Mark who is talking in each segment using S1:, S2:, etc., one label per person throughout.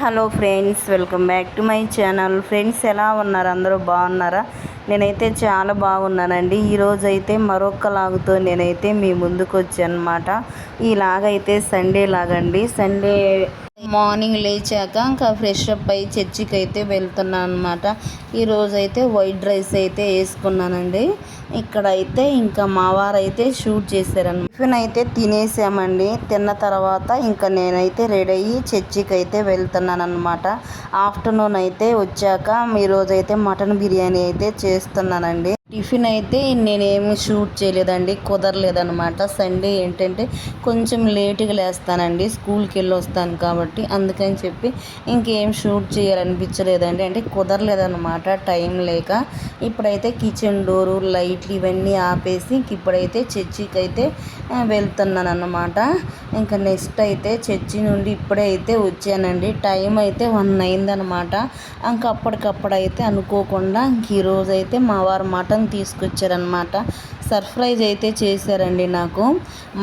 S1: Hello friends welcome back to my channel. Friends ఎలా ఉన్నారు? అందరూ బాగున్నారా? నేనైతే చాలా బాగున్నానండి. ఈరోజు అయితే మరొక లాగుతో నేనైతే మీ ముందుకు వచ్చానమాట ఈ ఈలాగైతే సండే లాగండి. సండే మార్నింగ్ లేచాక ఇంకా ఫ్రెష్ అప్ అయ్యి చర్చికి అయితే వెళ్తున్నాను అనమాట ఈరోజైతే వైట్ రైస్ అయితే వేసుకున్నానండి. ఇక్కడ అయితే ఇంకా మా వారైతే అయితే షూట్ చేశారనమాట టిఫిన్ అయితే తినేసామండి. తిన్న తర్వాత ఇంకా నేనైతే రెడీ అయ్యి చర్చికి అయితే వెళ్తున్నాను అనమాట ఆఫ్టర్నూన్ అయితే వచ్చాక ఈరోజు అయితే మటన్ బిర్యానీ అయితే చేస్తున్నానండి. టిఫిన్ అయితే నేనేమి షూట్ చేయలేదండి. కుదరలేదనమాట సండే ఏంటంటే కొంచెం లేటుగా లేస్తానండి. స్కూల్కి వెళ్ళి వస్తాను కాబట్టి అందుకని చెప్పి ఇంకేం షూట్ చేయాలనిపించలేదండి. అంటే కుదరలేదనమాట టైం లేక ఇప్పుడైతే కిచెన్ డోరు లైట్ ఫ్లైట్లు ఇవన్నీ ఆపేసి ఇప్పుడైతే చర్చికి అయితే వెళ్తున్నాను అన్నమాట ఇంకా నెక్స్ట్ అయితే చర్చి నుండి ఇప్పుడే అయితే వచ్చానండి. టైం అయితే వన్ అయిందనమాట ఇంకా అప్పటికప్పుడు అయితే అనుకోకుండా ఇంక ఈరోజు అయితే మా వారు మటన్ మటన్ తీసుకొచ్చారనమాట సర్ప్రైజ్ అయితే చేశారండి నాకు.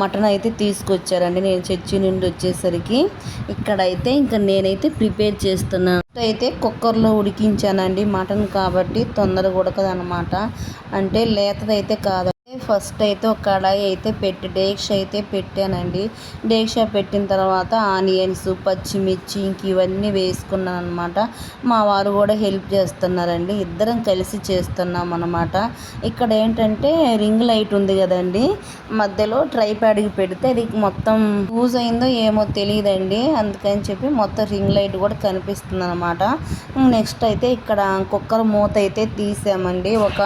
S1: మటన్ అయితే తీసుకొచ్చారండి నేను చర్చి నుండి వచ్చేసరికి. ఇక్కడైతే ఇంకా నేనైతే ప్రిపేర్ చేస్తున్నాను. అయితే కుక్కర్లో ఉడికించానండి మటన్ కాబట్టి తొందరగా ఉడకదనమాట అంటే లేతదైతే కాదు. ఫస్ట్ అయితే ఒక కడాయి అయితే పెట్టి డేక్ష అయితే పెట్టానండి. డేక్ష పెట్టిన తర్వాత ఆనియన్స్ పచ్చిమిర్చి ఇంక ఇవన్నీ వేసుకున్నాను అనమాట మా వారు కూడా హెల్ప్ చేస్తున్నారండి. ఇద్దరం కలిసి చేస్తున్నాం అనమాట ఇక్కడ ఏంటంటే రింగ్ లైట్ ఉంది కదండి. మధ్యలో ట్రై ప్యాడ్కి పెడితే అది మొత్తం యూజ్ అయిందో ఏమో తెలియదండి. అందుకని చెప్పి మొత్తం రింగ్ లైట్ కూడా కనిపిస్తుంది అనమాట నెక్స్ట్ అయితే ఇక్కడ కుక్కర్ మూత అయితే తీసామండి. ఒక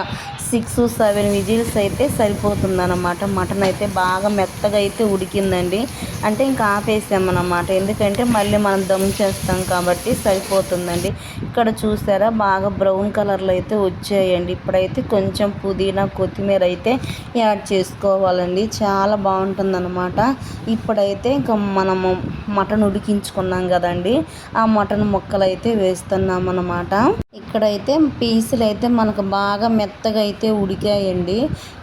S1: సిక్స్ సెవెన్ విజిల్స్ అయితే సరిపోతుందన్నమాట. మటన్ అయితే బాగా మెత్తగా అయితే ఉడికిందండి. అంటే ఇంకా ఆపేసామన్నమాట ఎందుకంటే మళ్ళీ మనం దమ్ చేస్తాం కాబట్టి సరిపోతుందండి. ఇక్కడ చూసారా? బాగా బ్రౌన్ కలర్లో అయితే వచ్చాయండి. ఇప్పుడైతే కొంచెం పుదీనా కొత్తిమీర అయితే యాడ్ చేసుకోవాలండి. చాలా బాగుంటుందన్నమాట. ఇప్పుడైతే ఇంకా మనము మటన్ ఉడికించుకున్నాం కదండి. ఆ మటన్ ముక్కలు అయితే వేస్తున్నాం అన్నమాట. ఇక్కడైతే పీసులు అయితే మనకు బాగా మెత్తగా అయితే ఉడికాయండి.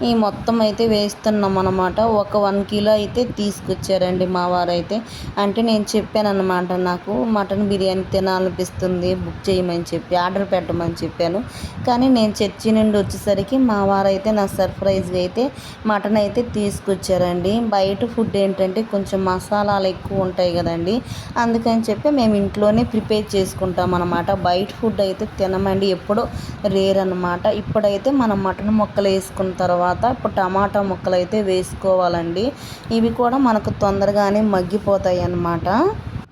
S1: ఈ మొత్తం అయితే వేస్తున్నాం అనమాట ఒక వన్ కిలో అయితే తీసుకొచ్చారండి మా వారు అయితే అంటే నేను చెప్పాను అనమాట నాకు మటన్ బిర్యానీ తినాలనిపిస్తుంది బుక్ చేయమని చెప్పి ఆర్డర్ పెట్టమని చెప్పాను. కానీ నేను చర్చి నుండి వచ్చేసరికి మా వారు అయితే నా సర్ప్రైజ్గా అయితే మటన్ అయితే తీసుకొచ్చారండి. బయట ఫుడ్ ఏంటంటే కొంచెం మసాలాలు ఎక్కువ ఉంటాయి కదండి. అందుకని చెప్పి మేము ఇంట్లోనే ప్రిపేర్ చేసుకుంటాం అనమాట బయట ఫుడ్ అయితే తినమండి ఎప్పుడో రేర్ అనమాట ఇప్పుడైతే మనం మటన్ ముక్కలు వేసుకున్న తర్వాత ఇప్పుడు టమాటా ముక్కలు అయితే వేసుకోవాలండి. ఇవి కూడా మనకు తొందరగానే మగ్గిపోతాయి అన్నమాట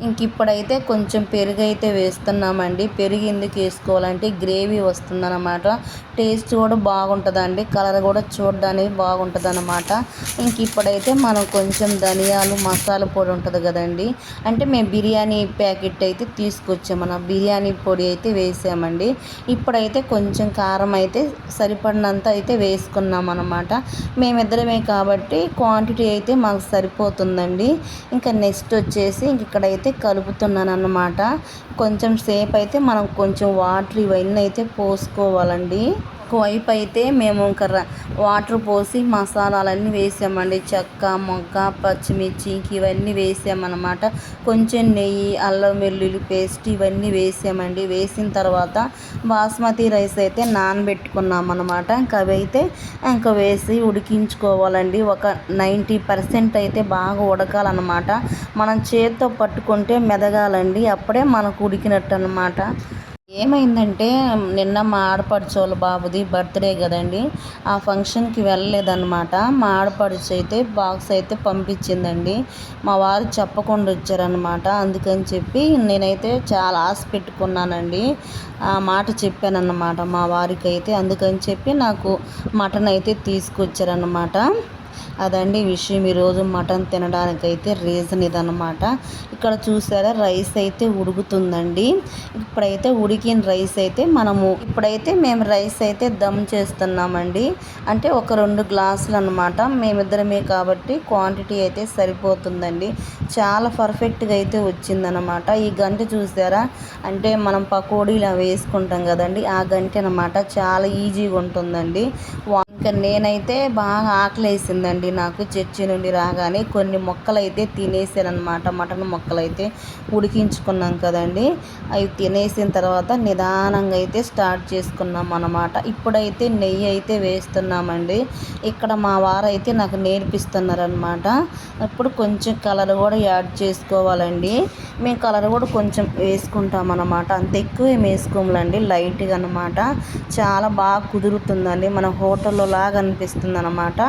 S1: ఇంక ఇప్పుడైతే కొంచెం పెరుగు అయితే వేస్తున్నామండి. పెరుగు ఎందుకు వేసుకోవాలంటే గ్రేవీ వస్తుందన్నమాట. టేస్ట్ కూడా బాగుంటుందండి. కలర్ కూడా చూడడానికి బాగుంటుంది అనమాట ఇంక ఇప్పుడైతే మనం కొంచెం ధనియాలు మసాలా పొడి ఉంటుంది కదండి. అంటే మేము బిర్యానీ ప్యాకెట్ అయితే తీసుకొచ్చామన్న బిర్యానీ పొడి అయితే వేసామండి. ఇప్పుడైతే కొంచెం కారం అయితే సరిపడినంత అయితే వేసుకున్నాం అనమాట మేమిద్దరమే కాబట్టి క్వాంటిటీ అయితే మాకు సరిపోతుందండి. ఇంకా నెక్స్ట్ వచ్చేసి ఇంక ఇక్కడైతే అయితే కలుపుతున్నాను అన్నమాట కొంచెం సేపు అయితే మనం కొంచెం వాటర్ ఇవన్నీ అయితే పోసుకోవాలండి. ఒకవైపు అయితే మేము ఇంకా వాటర్ పోసి మసాలాలన్నీ వేసామండి. చెక్క మొగ్గ పచ్చిమిర్చి ఇవన్నీ వేసామన్నమాట. కొంచెం నెయ్యి అల్లం వెల్లుల్లి పేస్ట్ ఇవన్నీ వేసామండి. వేసిన తర్వాత బాస్మతి రైస్ అయితే నానబెట్టుకున్నాం అనమాట ఇంకా అవి అయితే ఇంకా వేసి ఉడికించుకోవాలండి. ఒక నైంటీ పర్సెంట్ అయితే బాగా ఉడకాలన్నమాట. మనం చేతితో పట్టుకుంటే మెదగాలండి. అప్పుడే మనకు ఉడికినట్టు అనమాట ఏమైందంటే నిన్న మా ఆడపడుచోళ్ళ బాబుది బర్త్డే కదండి. ఆ ఫంక్షన్కి వెళ్ళలేదన్నమాట. మా ఆడపడుచు అయితే బాక్స్ అయితే పంపించిందండి. మా వారు చెప్పకుండా వచ్చారనమాట అందుకని చెప్పి నేనైతే చాలా ఆశ పెట్టుకున్నానండి. ఆ మాట చెప్పానన్నమాట మా వారికి అయితే అందుకని చెప్పి నాకు మటన్ అయితే తీసుకొచ్చారనమాట అదండి విషయం. ఈరోజు మటన్ తినడానికైతే రీజన్ ఇదనమాట ఇక్కడ చూసారా రైస్ అయితే ఉడుకుతుందండి. ఇప్పుడైతే ఉడికిన రైస్ అయితే మనము ఇప్పుడైతే మేము రైస్ అయితే దమ్ చేస్తున్నామండి. అంటే ఒక రెండు గ్లాసులు అనమాట మేమిద్దరమే కాబట్టి క్వాంటిటీ అయితే సరిపోతుందండి. చాలా పర్ఫెక్ట్గా అయితే వచ్చిందనమాట ఈ గంట చూసారా అంటే మనం పకోడీలు వేసుకుంటాం కదండి ఆ గంట అనమాట చాలా ఈజీగా ఉంటుందండి. ఇంకా నేనైతే బాగా ఆకలేసింది వచ్చిందండి నాకు చర్చి నుండి రాగానే కొన్ని మొక్కలు అయితే తినేసానమాట మటన్ మొక్కలు అయితే ఉడికించుకున్నాం కదండి. అవి తినేసిన తర్వాత నిదానంగా అయితే స్టార్ట్ చేసుకున్నాం అన్నమాట. ఇప్పుడైతే నెయ్యి అయితే వేస్తున్నామండి. ఇక్కడ మా వారు అయితే నాకు నేర్పిస్తున్నారనమాట ఇప్పుడు కొంచెం కలర్ కూడా యాడ్ చేసుకోవాలండి. మేము కలర్ కూడా కొంచెం వేసుకుంటాం అన్నమాట. అంత ఎక్కువ ఏం వేసుకోములండి. లైట్గా అనమాట చాలా బాగా కుదురుతుందండి. మన హోటల్లో లాగా అనిపిస్తుంది అనమాట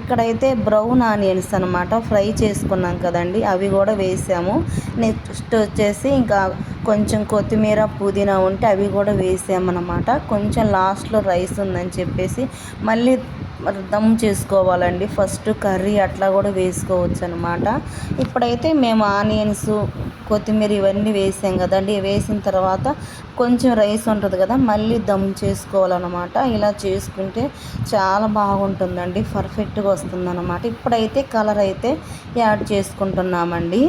S1: ఇక్కడ ఇక్కడైతే బ్రౌన్ ఆనియన్స్ అనమాట ఫ్రై చేసుకున్నాం కదండి అవి కూడా వేసాము. నెక్స్ట్ వచ్చేసి ఇంకా కొంచెం కొత్తిమీర పుదీనా ఉంటే అవి కూడా వేసామన్నమాట. కొంచెం లాస్ట్లో రైస్ ఉందని చెప్పేసి మళ్ళీ దమ్ చేసుకోవాలండి. ఫస్ట్ కర్రీ అట్లా కూడా వేసుకోవచ్చు అనమాట ఇప్పుడైతే మేము ఆనియన్స్ కొత్తిమీర ఇవన్నీ వేసాం కదండి. వేసిన తర్వాత కొంచెం రైస్ ఉంటుంది కదా మళ్ళీ దమ్ చేసుకోవాలన్నమాట. ఇలా చేసుకుంటే చాలా బాగుంటుందండి పర్ఫెక్ట్గా వస్తుందన్నమాట. ఇప్పుడైతే కలర్ అయితే యాడ్ చేసుకుంటున్నామండి.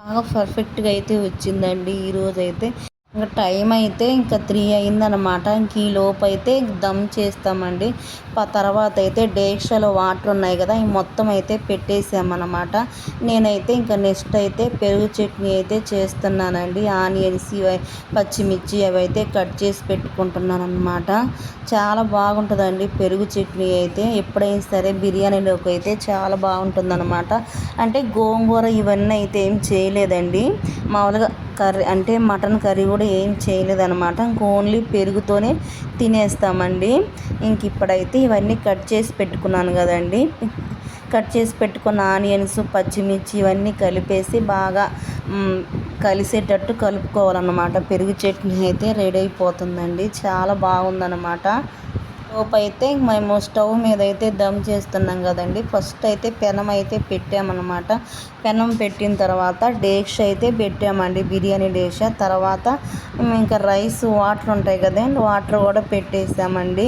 S1: బాగా పర్ఫెక్ట్గా అయితే వచ్చిందండి ఈరోజైతే ఇంకా టైం అయితే ఇంకా త్రీ అయిందనమాట ఇంక ఈ లోపు అయితే దమ్ చేస్తామండి. తర్వాత అయితే డేక్షలో వాటర్ ఉన్నాయి కదా ఈ మొత్తం అయితే పెట్టేసామన్నమాట. నేనైతే ఇంకా నెక్స్ట్ అయితే పెరుగు చట్నీ అయితే చేస్తున్నానండి. ఆనియన్స్ పచ్చిమిర్చి అవి అయితే కట్ చేసి పెట్టుకుంటున్నాను అనమాట చాలా బాగుంటుందండి పెరుగు చట్నీ అయితే. ఎప్పుడైనా సరే బిర్యానీలోకి అయితే చాలా బాగుంటుందన్నమాట. అంటే గోంగూర ఇవన్నీ అయితే ఏం చేయలేదండి. మామూలుగా కర్రీ అంటే మటన్ కర్రీ కూడా ఏం చేయలేదనమాట ఇంక ఓన్లీ పెరుగుతోనే తినేస్తామండి. ఇంక ఇప్పుడైతే ఇవన్నీ కట్ చేసి పెట్టుకున్నాను కదండి. కట్ చేసి పెట్టుకున్న ఆనియన్స్ పచ్చిమిర్చి ఇవన్నీ కలిపేసి బాగా కలిసేటట్టు కలుపుకోవాలన్నమాట. పెరుగు చట్నీ అయితే రెడీ అయిపోతుందండి. చాలా బాగుందన్నమాట. లోపు అయితే మేము స్టవ్ మీద అయితే దమ్ చేస్తున్నాం కదండి. ఫస్ట్ అయితే పెనం అయితే పెట్టామన్నమాట. పెనం పెట్టిన తర్వాత డేక్ష అయితే పెట్టామండి బిర్యానీ డేక్ష తర్వాత ఇంకా రైస్ వాటర్ ఉంటాయి కదండి వాటర్ కూడా పెట్టేసామండి.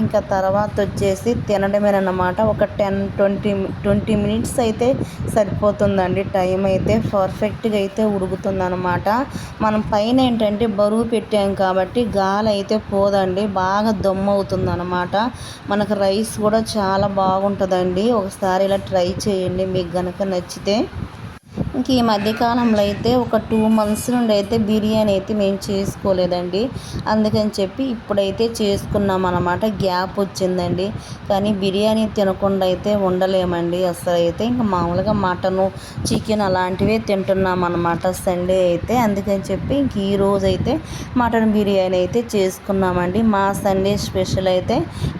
S1: ఇంకా తర్వాత వచ్చేసి తినడమేనమాట ఒక టెన్ ట్వంటీ ట్వంటీ మినిట్స్ అయితే సరిపోతుందండి. టైం అయితే పర్ఫెక్ట్గా అయితే ఉడుకుతుందనమాట మనం పైన ఏంటంటే బరువు పెట్టాం కాబట్టి గాలి అయితే పోదండి. బాగా దమ్ము అవుతుంది అనమాట మనకు రైస్ కూడా చాలా బాగుంటుందండి. ఒకసారి ఇలా ట్రై చేయండి. మీకు కనుక నచ్చితే ఇంక ఈ మధ్యకాలంలో అయితే ఒక టూ మంత్స్ నుండి అయితే బిర్యానీ అయితే మేము చేసుకోలేదండి. అందుకని చెప్పి ఇప్పుడైతే చేసుకున్నాం అనమాట గ్యాప్ వచ్చిందండి. కానీ బిర్యానీ తినకుండా అయితే ఉండలేమండి. అసలు అయితే ఇంకా మామూలుగా మటను చికెన్ అలాంటివే తింటున్నాం అనమాట సండే అయితే. అందుకని చెప్పి ఇంక ఈరోజు అయితే మటన్ బిర్యానీ అయితే చేసుకున్నామండి. మా సండే స్పెషల్ అయితే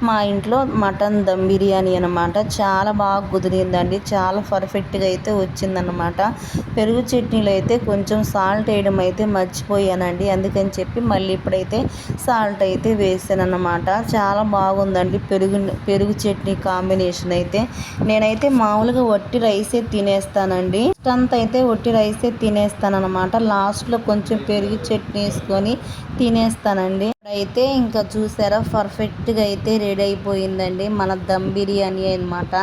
S1: మా ఇంట్లో మటన్ దమ్ బిర్యానీ అనమాట చాలా బాగా కుదిరిందండి. చాలా పర్ఫెక్ట్గా అయితే వచ్చిందనమాట పెరుగు చట్నీలో అయితే కొంచెం సాల్ట్ వేయడం అయితే మర్చిపోయానండి. అందుకని చెప్పి మళ్ళీ ఇప్పుడైతే సాల్ట్ అయితే వేసాను అన్నమాట చాలా బాగుందండి పెరుగు పెరుగు చట్నీ కాంబినేషన్ అయితే. నేనైతే మామూలుగా వట్టి రైసే తినేస్తానండి. అంత అయితే వట్టి రైసే తినేస్తానమాట లాస్ట్లో కొంచెం పెరుగు చట్నీ వేసుకొని తినేస్తానండి. అయితే ఇంకా చూసారా పర్ఫెక్ట్గా అయితే రెడీ అయిపోయిందండి మన దమ్ బిర్యానీ అనమాట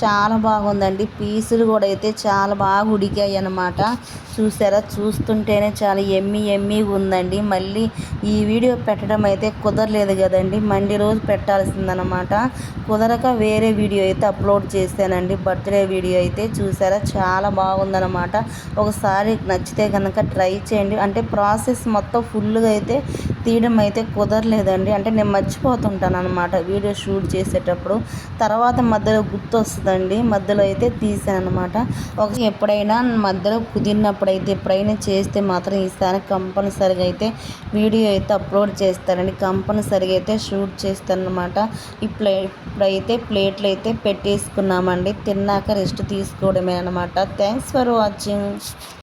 S1: చాలా బాగుందండి. పీసులు కూడా అయితే చాలా బాగా ఉడికి ఉడికాయి అన్నమాట చూసారా? చూస్తుంటేనే చాలా ఎమ్మి ఎమ్మి ఉందండి. మళ్ళీ ఈ వీడియో పెట్టడం అయితే కుదరలేదు కదండి. మండి రోజు పెట్టాల్సిందనమాట కుదరక వేరే వీడియో అయితే అప్లోడ్ చేశానండి. బర్త్డే వీడియో అయితే చూసారా? చాలా బాగుందనమాట ఒకసారి నచ్చితే కనుక ట్రై చేయండి. అంటే ప్రాసెస్ మొత్తం ఫుల్గా అయితే తీయడం అయితే కుదరలేదండి. అంటే నేను మర్చిపోతుంటాను అనమాట వీడియో షూట్ చేసేటప్పుడు. తర్వాత మధ్యలో గుర్తు వస్తుందండి మధ్యలో అయితే తీసాను అనమాట ఒక ఎప్పుడైనా మధ్యలో కుదిరినప్పుడు అయితే ఎప్పుడైనా చేస్తే మాత్రం ఈసారి కంపల్సరిగా అయితే వీడియో అయితే అప్లోడ్ చేస్తానండి. కంపల్సరిగా అయితే షూట్ చేస్తానమాట ఇప్పుడు ఇప్పుడైతే ప్లేట్లు అయితే పెట్టేసుకున్నామండి. తిన్నాక రెస్ట్ తీసుకోవడమే అనమాట థ్యాంక్స్ ఫర్ వాచింగ్.